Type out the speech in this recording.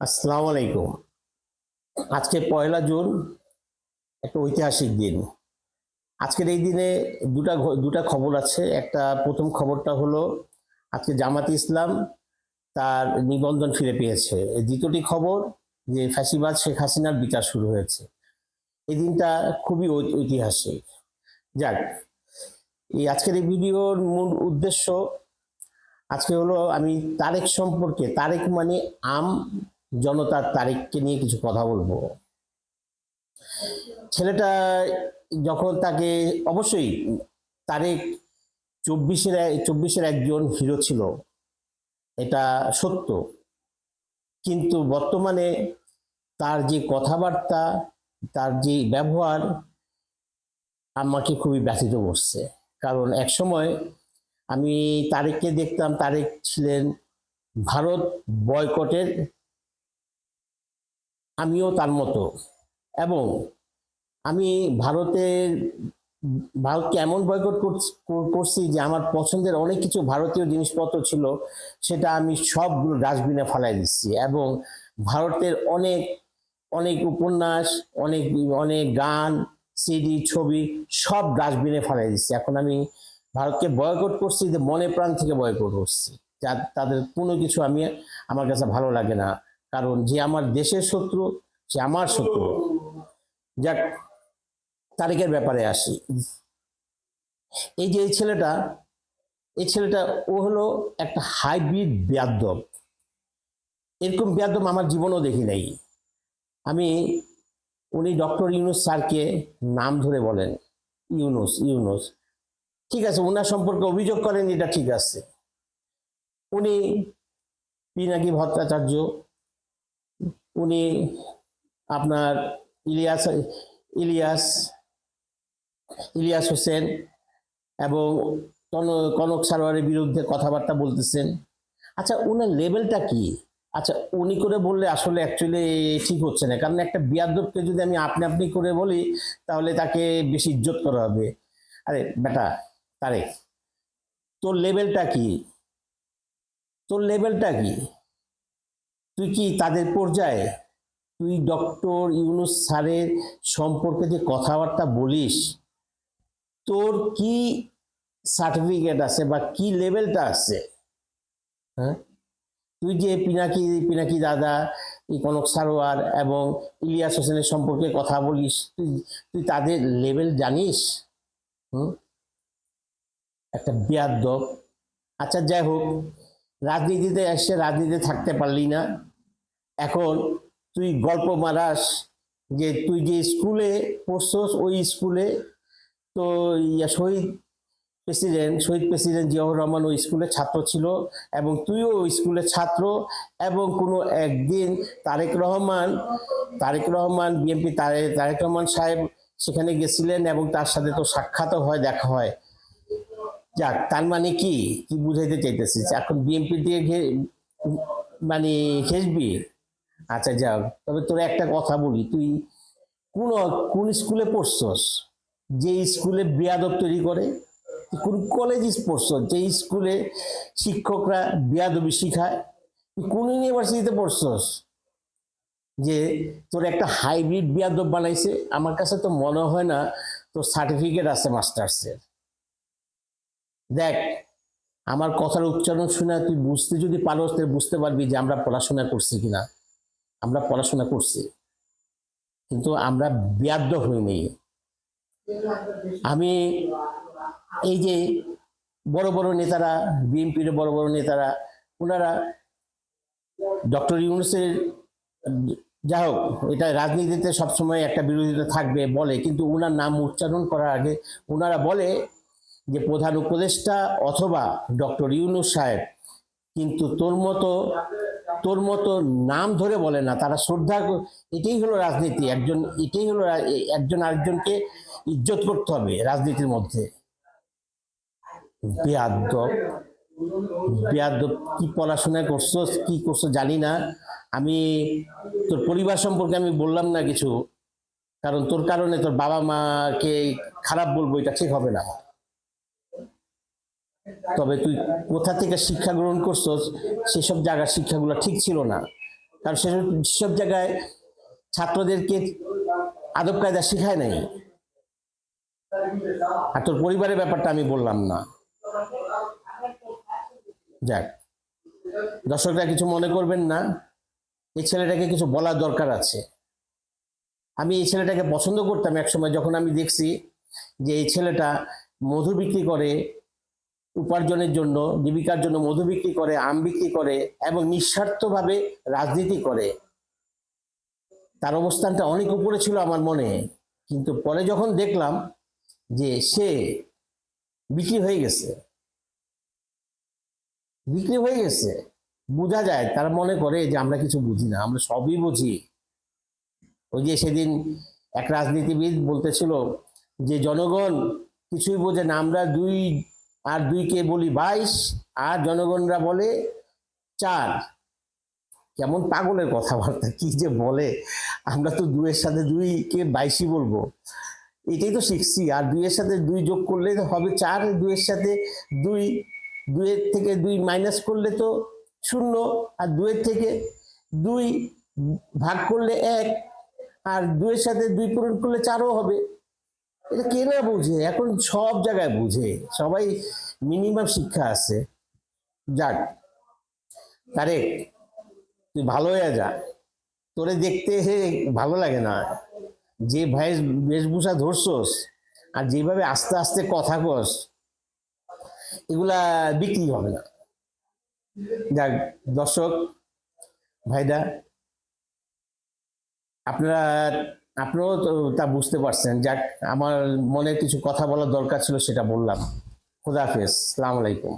আসসালামু আলাইকুম। আজকে পয়লা জুন, একটা ঐতিহাসিক দিন। আজকের এই দিনে দুটা দুটা খবর আছে। একটা, প্রথম খবরটা হলো, আজকে জামাত ইসলাম তার নিবন্ধন ফিরে পেয়েছে। দ্বিতীয়টি খবর যে ফ্যাসিবাদ শেখ হাসিনার বিচার শুরু হয়েছে। এই দিনটা খুবই ঐতিহাসিক। যাক, এই আজকের এই ভিডিওর মূল উদ্দেশ্য আজকে হলো আমি তারেক সম্পর্কে, তারেক মানে আম জনতার তারিখকে নিয়ে কিছু কথা বলব। ছেলেটা যখন তাকে অবশ্যই তারেক চব্বিশের চব্বিশের একজন হিরো ছিল, এটা সত্য। কিন্তু বর্তমানে তার যে কথাবার্তা, তার যে ব্যবহার আমাকে খুবই ব্যথিত করছে। কারণ এক সময় আমি তারেককে দেখতাম তারেক ছিলেন ভারত বয়কটের আমিও তার মতো। এবং আমি ভারতের ভারতকে এমন বয়কট করছ- যে আমার পছন্দের অনেক কিছু ভারতীয় জিনিসপত্র ছিল, সেটা আমি সবগুলো ডাস্টবিনে ফেলাই দিচ্ছি। এবং ভারতের অনেক অনেক উপন্যাস, অনেক অনেক গান সিডি ছবি সব ডাস্টবিনে ফেলাই দিচ্ছি। এখন আমি ভারতকে বয়কট করছি যে মনে প্রাণ থেকে বয়কট করছি। যা, তাদের কোনো কিছু আমি, আমার কাছে ভালো লাগে না। কারণ যে আমার দেশের শত্রু, সে আমার শত্রু। যাক, তারিখের ব্যাপারে আসি। এই যে এই ছেলেটা এই ছেলেটা, ও হলো একটা হাইব্রিড বেয়াদব। এরকম বেয়াদব আমার জীবনেও দেখি নাই। আমি, উনি ডক্টর ইউনুস স্যারকে নাম ধরে বলেন, ইউনুস ইউনুস। ঠিক আছে ওনার সম্পর্কে অভিযোগ করেন, এটা ঠিক আছে। উনি পিনাকি ভট্টাচার্য উনি আপনার ইলিয়াস ইলিয়াস ইলিয়াস হোসেন এবং কন- কনক সারোয়ারের বিরুদ্ধে কথাবার্তা বলতেছেন। আচ্ছা ওনার লেভেলটা কি? আচ্ছা উনি করে বললে আসলে অ্যাকচুয়ালি ঠিক হচ্ছে না। কারণ একটা বিয়াদবকে যদি আমি আপনি আপনি করে বলি, তাহলে তাকে বেশি ইজ্জত করা হবে। আরে বেটা তারে তোর লেভেলটা কি? তোর লেভেলটা কি? তুই কি তাদের পর্যায়ে? তুই ডক্টর ইউনুস স্যারের সম্পর্কে যে কথাবার্তা বলিস, তোর কি সার্টিফিকেট আছে বা কি লেভেলটা আছে? হ্যাঁ? তুই যে পিনাকি পিনাকি দাদা কনক সারোয়ার এবং ইলিয়াস হোসেনের সম্পর্কে কথা বলিস, তুই তুই তাদের লেভেল জানিস? হুম? একটা বেয়াদব। আচ্ছা যাই হোক, রাজনীতিতে এসে রাজনীতিতে থাকতে পারলি না। এখন তুই গল্প মারাস যে তুই যে স্কুলে পড়ছস, ওই স্কুলে তো ইয়া শহীদ প্রেসিডেন্ট শহীদ প্রেসিডেন্ট জিয়াউর রহমান ওই স্কুলে ছাত্র ছিল এবং তুইও ওই স্কুলের ছাত্র এবং কোনো একদিন তারেক রহমান তারেক রহমান, বিএনপি তারে, তারেক রহমান সাহেব সেখানে গেছিলেন এবং তার সাথে তো সাক্ষাৎও হয়, দেখা হয়। যাক, তার মানে কি? কি বুঝাইতে চাইতেছিস? এখন বিএনপি দিয়ে মানে ঘেসবি? আচ্ছা যাক তবে তোর একটা কথা বলি, তুই কোন কোন স্কুলে পড়ছস? যে স্কুলে বিয়াদব তৈরি করে? কোন কলেজে পড়ছস? যে স্কুলে শিক্ষকরা বিয়াদবি শিখায়? তুই কোন ইউনিভার্সিটিতে পড়ছস? যে তোর একটা হাইব্রিড বিয়াদব বানাইছে? আমার কাছে তো মনে হয় না তোর সার্টিফিকেট আছে মাস্টার্সের দেখ, আমার কথার উচ্চারণ শুনে তুই বুঝতে যদি পারো বুঝতে পারবি যে আমরা পড়াশোনা করছি কিনা। আমরা পড়াশোনা করছি। কিন্তু আমরা ব্যাদ্য হইনি আমি এই যে বড় বড় নেতারা, বিএনপির বড় বড় নেতারা, ওনারা ডক্টর ইউনুসের, যা হোক, এটা রাজনীতিতে সবসময় একটা বিরোধিতা থাকবে বলে, কিন্তু ওনার নাম উচ্চারণ করার আগে ওনারা বলে যে, প্রধান উপদেষ্টা অথবা ডক্টর ইউনুস সাহেব, কিন্তু তোর মতো তোর মতো নাম ধরে বলে না। তারা শ্রদ্ধা এটাই হলো রাজনীতি। একজন, এটাই হলো একজন আরেকজনকে ইজ্জত করতে হবে রাজনীতির মধ্যে। বেয়াদ্দব বেয়াদ্দব কি পড়াশোনা করছ কি করছ জানি না। আমি, তোর পরিবার সম্পর্কে আমি বললাম না কিছু। কারণ তোর কারণে তোর বাবা মাকে খারাপ বলব, এটা ঠিক হবে না। তবে তুই কোথা থেকে শিক্ষা গ্রহণ করছস, সেসব জায়গার শিক্ষাগুলো ঠিক ছিল না। কারণ সেসব সেসব জায়গায় ছাত্রদেরকে আদব কায়দা শেখায় নাই। আর তোর পরিবারের ব্যাপারটা আমি বললাম না। যাক, দর্শকরা কিছু মনে করবেন না। এই ছেলেটাকে কিছু বলার দরকার আছে। আমি এই ছেলেটাকে পছন্দ করতাম একসময়, যখন আমি দেখছি যে এই ছেলেটা মধু বিক্রি করে উপার্জনের জন্য, জীবিকার জন্য মধু বিক্রি করে, আম বিক্রি করে এবং নিঃস্বার্থভাবে রাজনীতি করে। তার অবস্থানটা অনেক উপরে ছিল আমার মনে। কিন্তু পরে যখন দেখলাম যে সে বিক্রি হয়ে গেছে, বিক্রি হয়ে গেছে, বোঝা যায়, তারা মনে করে যে আমরা কিছু বুঝি না, আমরা সবই বুঝি। ওই যে সেদিন এক রাজনীতিবিদ বলতেছিল যে, জনগণ কিছুই বোঝে না, আমরা দুই আর দুইকে বলি বাইশ, আর জনগণরা বলে চার। কেমন পাগলের কথাবার্তা, কি যে বলে? আমরা তো দুইয়ের সাথে দুইকে বাইশই বলব। এটাই তো শিখছি, আর দুইয়ের সাথে দুই যোগ করলে হবে চার, দুইয়ের সাথে দুই, দুইয়ের থেকে দুই মাইনাস করলে তো শূন্য, আর দুয়ের থেকে দুই ভাগ করলে এক, আর দুয়ের সাথে দুই পূরণ করলে চারও হবে। এটা কে না বুঝে? এখন সব জায়গায় বুঝে। সবাই মিনিমাম শিক্ষা আছে। যাক। তারে তুই ভালো হয়ে যা। তোরে দেখতে ভালো লাগে না। যে ভয়েস বেশভূষা ধরছস আর যেভাবে আস্তে আস্তে কথা কস, এগুলা বিক্রি হবে না। যাক, দর্শক ভাইরা আপনারা আপনারাও তো বুঝতে পারছেন। যাক, আমার মনে কিছু কথা বলার দরকার ছিল সেটা বললাম। খুদাফেজ সালাম আলাইকুম।